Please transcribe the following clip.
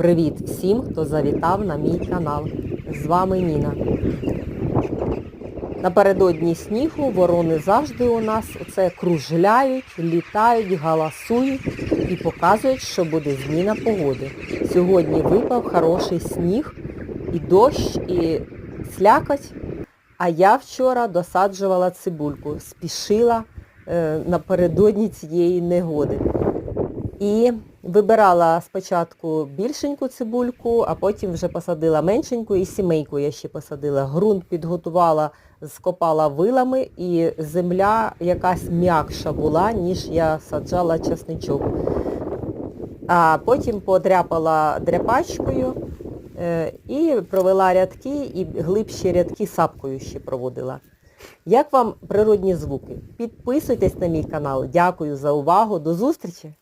Привіт всім, хто завітав на мій канал. З вами Ніна. Напередодні снігу ворони завжди у нас оце кружляють, літають, галасують і показують, що буде зміна погоди. Сьогодні випав хороший сніг, і дощ, і слякоть. А я вчора досаджувала цибульку, спішила е, напередодні цієї негоди. І вибирала спочатку більшеньку цибульку, а потім вже посадила меншеньку і сімейку я ще посадила. Грунт підготувала, скопала вилами і земля якась м'якша була, ніж я саджала часничок. А потім подряпала дряпачкою е, і провела рядки, і глибші рядки сапкою ще проводила. Як вам природні звуки? Підписуйтесь на мій канал. Дякую за увагу. До зустрічі!